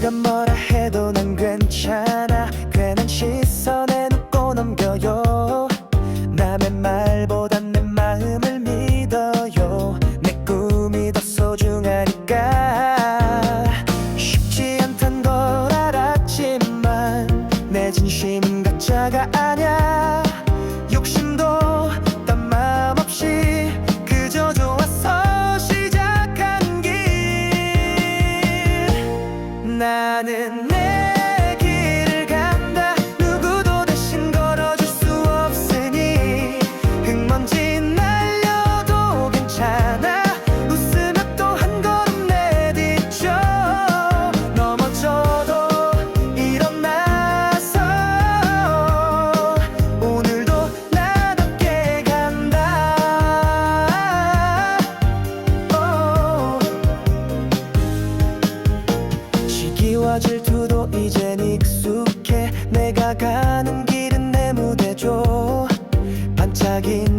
누가 뭐라 해도 난 괜찮아. 괜한 시선에 웃고 넘겨요. 남의 말보단 내 마음을 믿어요. 내 꿈이 더 소중하니까. 쉽지 않단 걸 알았지만 내 진심은 가짜가 아니야. 나는 내 부끄러움과 질투도 이젠 익숙해. 내가 가는 길은 내 무대죠. 하나로